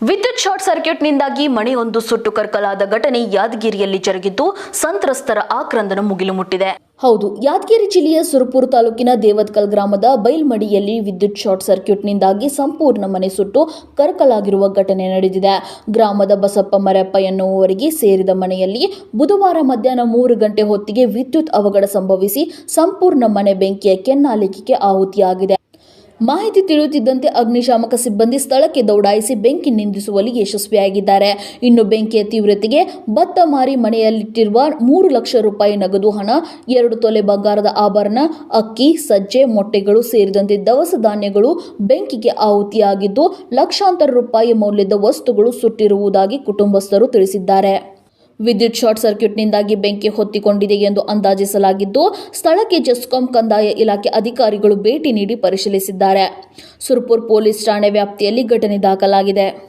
ವಿದ್ಯುತ್ ಶಾರ್ಟ್ ಸರ್ಕ್ಯೂಟ್ನಿಂದಾಗಿ ಮನೆಯೊಂದು ಸುಟ್ಟು ಕರ್ಕಲಾದ ಘಟನೆ ಯಾದಗಿರಿಯಲ್ಲಿ ಜರುಗಿದ್ದು ಸಂತ್ರಸ್ತರ ಆಕ್ರಂದನ ಮುಗಿಲು ಮುಟ್ಟಿದೆ. ಹೌದು, ಯಾದಗಿರಿ ಜಿಲ್ಲೆಯ ಸುರಪುರ ತಾಲೂಕಿನ ದೇವತ್ಕಲ್ ಗ್ರಾಮದ ಬೈಲ್ಮಡಿಯಲ್ಲಿ ವಿದ್ಯುತ್ ಶಾರ್ಟ್ ಸರ್ಕ್ಯೂಟ್ನಿಂದಾಗಿ ಸಂಪೂರ್ಣ ಮನೆ ಸುಟ್ಟು ಕರಕಲಾಗಿರುವ ಘಟನೆ ನಡೆದಿದೆ. ಗ್ರಾಮದ ಬಸಪ್ಪ ಮರಪ್ಪ ಎನ್ನುವವರಿಗೆ ಸೇರಿದ ಮನೆಯಲ್ಲಿ ಬುಧವಾರ ಮಧ್ಯಾಹ್ನ ಮೂರು ಗಂಟೆ ಹೊತ್ತಿಗೆ ವಿದ್ಯುತ್ ಅವಘಡ ಸಂಭವಿಸಿ ಸಂಪೂರ್ಣ ಮನೆ ಬೆಂಕಿಯ ಕೆನ್ನಾಲಿಕೆಗೆ ಆಹುತಿಯಾಗಿದೆ. ಮಾಹಿತಿ ತಿಳಿಯುತ್ತಿದ್ದಂತೆ ಅಗ್ನಿಶಾಮಕ ಸಿಬ್ಬಂದಿ ಸ್ಥಳಕ್ಕೆ ದೌಡಾಯಿಸಿ ಬೆಂಕಿ ನಿಂದಿಸುವಲ್ಲಿ ಯಶಸ್ವಿಯಾಗಿದ್ದಾರೆ. ಇನ್ನು ಬೆಂಕಿಯ ತೀವ್ರತೆಗೆ ಭತ್ತ ಮಾರಿ ಮನೆಯಲ್ಲಿಟ್ಟಿರುವ ಮೂರು ಲಕ್ಷ ರೂಪಾಯಿ ನಗದು ಹಣ, ಎರಡು ತೊಲೆ ಬಂಗಾರದ ಆಭರಣ, ಅಕ್ಕಿ, ಸಜ್ಜೆ, ಮೊಟ್ಟೆಗಳು ಸೇರಿದಂತೆ ದವಸ ಧಾನ್ಯಗಳು ಬೆಂಕಿಗೆ ಆಹುತಿಯಾಗಿದ್ದು, ಲಕ್ಷಾಂತರ ರೂಪಾಯಿ ಮೌಲ್ಯದ ವಸ್ತುಗಳು ಸುಟ್ಟಿರುವುದಾಗಿ ಕುಟುಂಬಸ್ಥರು ತಿಳಿಸಿದ್ದಾರೆ. ವಿದ್ಯುತ್ ಶಾರ್ಟ್ ಸರ್ಕ್ಯೂಟ್ನಿಂದಾಗಿ ಬೆಂಕಿ ಹೊತ್ತಿಕೊಂಡಿದೆ ಎಂದು ಅಂದಾಜಿಸಲಾಗಿದ್ದು, ಸ್ಥಳಕ್ಕೆ ಜೆಸ್ಕಾಂ ಕಂದಾಯ ಇಲಾಖೆ ಅಧಿಕಾರಿಗಳು ಭೇಟಿ ನೀಡಿ ಪರಿಶೀಲಿಸಿದ್ದಾರೆ. ಸುರ್ಪುರ್ ಪೊಲೀಸ್ ಠಾಣೆ ವ್ಯಾಪ್ತಿಯಲ್ಲಿ ಘಟನೆ ದಾಖಲಾಗಿದೆ.